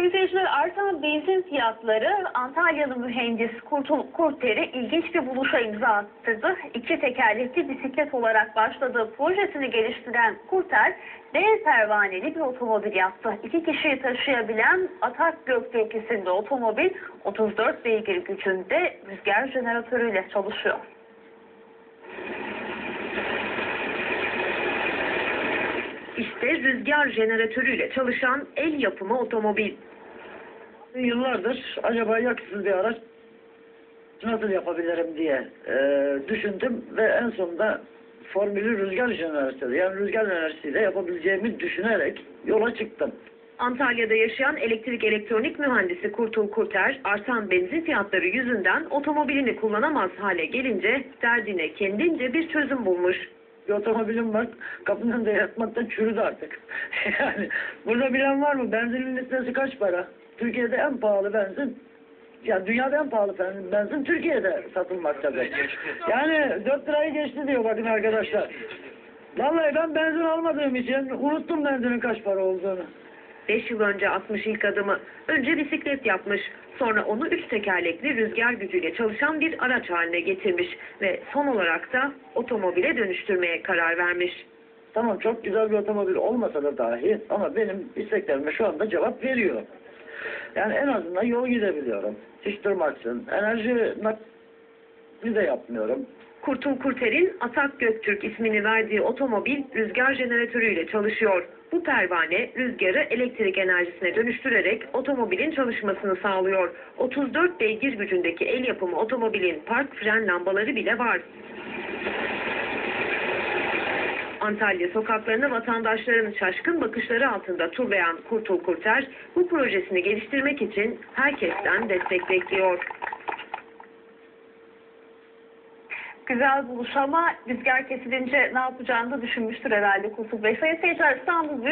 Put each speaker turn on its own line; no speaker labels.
Sayın seyirciler artan benzin fiyatları Antalyalı mühendis Kurtul Kurter'i ilginç bir buluşa imza attırdı. İki tekerlekli bisiklet olarak başladığı projesini geliştiren Kurter, dev pervaneli bir otomobil yaptı. İki kişiyi taşıyabilen Atak Göktürk isimli otomobil 34 beygir gücünde rüzgar jeneratörüyle çalışıyor. İşte rüzgar jeneratörüyle çalışan el yapımı otomobil.
Yıllardır acaba yakıtsız bir araç nasıl yapabilirim diye e, düşündüm ve en sonunda formülü rüzgar jeneratörü yani rüzgar enerjisiyle yapabileceğimi düşünerek yola çıktım.
Antalya'da yaşayan elektrik elektronik mühendisi Kurtul Kurter, artan benzin fiyatları yüzünden otomobilini kullanamaz hale gelince derdine kendince bir çözüm bulmuş.
Bir otomobilim var kapının önünde yatmaktan çürüdü artık. yani burada bilen var mı benzinin litresi kaç para? Türkiye'de en pahalı benzin ya dünyada en pahalı benzin, benzin Türkiye'de satılmaktadır. Yani 4 lirayı geçti diyor bakın arkadaşlar. Vallahi ben benzin almadığım için unuttum benzinin kaç para olduğunu.
5 yıl önce atmış ilk adımı. Önce bisiklet yapmış. Sonra onu üç tekerlekli rüzgar gücüyle çalışan bir araç haline getirmiş. Ve son olarak da otomobile dönüştürmeye karar vermiş.
Tamam çok güzel bir otomobil olmasa da dahi ama benim isteklerime şu anda cevap veriyor. Yani en azından yol gidebiliyorum. Hiç durmaksın. Enerji de yapmıyorum.
Kurtul Kurter'in Atak Göktürk ismini verdiği otomobil rüzgar jeneratörüyle çalışıyor. Bu pervane rüzgarı elektrik enerjisine dönüştürerek otomobilin çalışmasını sağlıyor. 34 beygir gücündeki el yapımı otomobilin park fren lambaları bile var. Antalya sokaklarını vatandaşların şaşkın bakışları altında turlayan Kurtul Kurter, bu projesini geliştirmek için herkesten destek bekliyor. Güzel buluş ama rüzgar kesilince ne yapacağını da düşünmüştür herhalde Kurtul Bey. Sayın seyirciler İstanbul